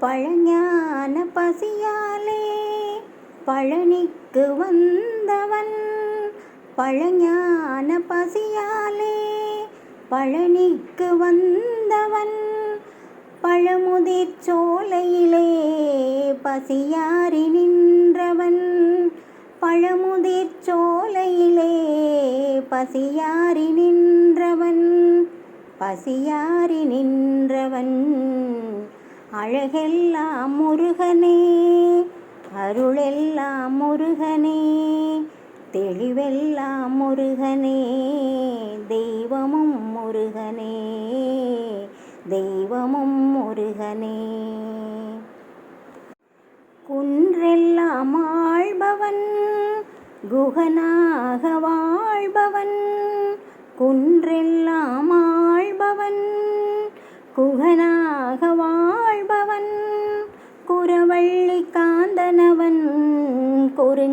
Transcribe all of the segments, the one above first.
பழஞான பசியாலே பழனிக்கு வந்தவன். பழஞான பசியாலே பழனிக்கு வந்தவன். பழமுதிர் சோலையிலே பசியாரி நின்றவன். பழமுதிர் சோலையிலே பசியாரி நின்றவன். பசியாரி நின்றவன். அழகெல்லாம் முருகனே அருளெல்லாம் முருகனே தெளிவெல்லாம் முருகனே தெய்வமும் முருகனே தெய்வமும் முருகனே. குன்றெல்லாம் ஆழ்பவன் குகனாக வாழ்பவன் குன்றெல்லாம் ஆழ்பவன் குகனாக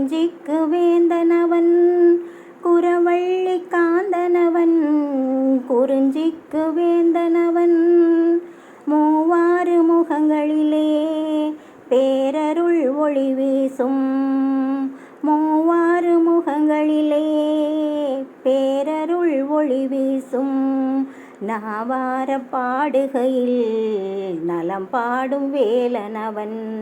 குறிஞ்சிக்கு வேந்தனவன் குரவள்ளி காந்தனவன் குறிஞ்சிக்கு வேந்தனவன். மூவாறு முகங்களிலே பேரருள் ஒளி வீசும். மூவாறு முகங்களிலே பேரருள் ஒளி வீசும். நாவார பாடுகையில் நலம் பாடும் வேலனவன்.